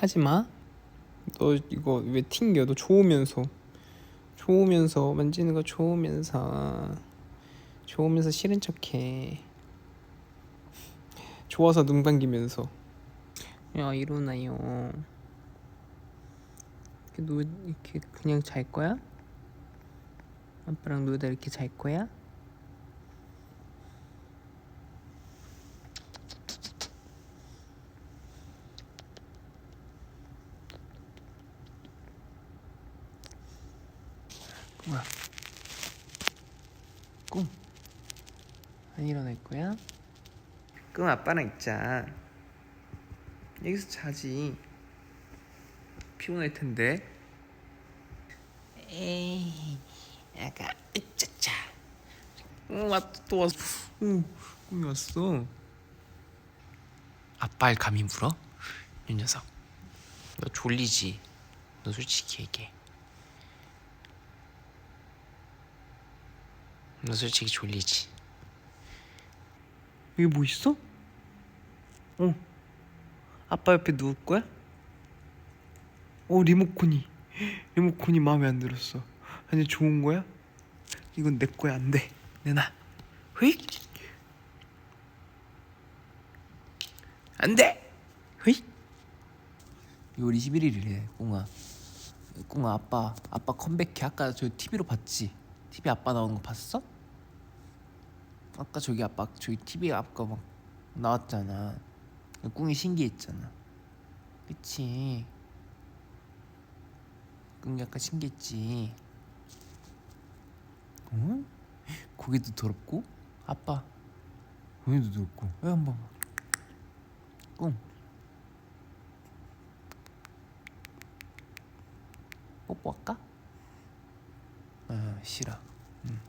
하지 마. 너 이거 왜 튕겨? 너 좋으면서 좋으면서 만지는 거 좋으면서 좋으면서 싫은 척해. 좋아서 눈 감기면서. 야 일어나요. 이렇게 누 이렇게 그냥 잘 거야? 아빠랑 누다 이렇게 잘 거야? 뭐야? 꿈? 안 일어날 거야? 그럼 아빠랑 있자. 여기서 자지. 피곤할 텐데. 에이, 아가 으짜짜. 응, 왔다 또 왔어. 응, 꿈이 왔어. 아빠를 감히 물어? 이 녀석. 너 졸리지? 너 솔직히 얘기해. 너 솔직히 졸리지? 여기 뭐 있어? 어. 아빠 옆에 누울 거야? 어 리모컨이 리모컨이 마음에 안 들었어. 아니 좋은 거야? 이건 내 거야 안 돼. 내놔. 휘. 안 돼. 휘. 6월 21일이래 꽁아. 꽁아 아빠 아빠 컴백해 아까 저 TV로 봤지? TV 아빠 나오는 거 봤어? 아까 저기 아빠 저기 TV 아까 막 나왔잖아. 꿍이 신기했잖아. 그치? 꿍이 아까 신기했지. 응? 고개도 더럽고 아빠 고개도 더럽고 왜 한번 꿍 뽀뽀할까? 싫어. 음.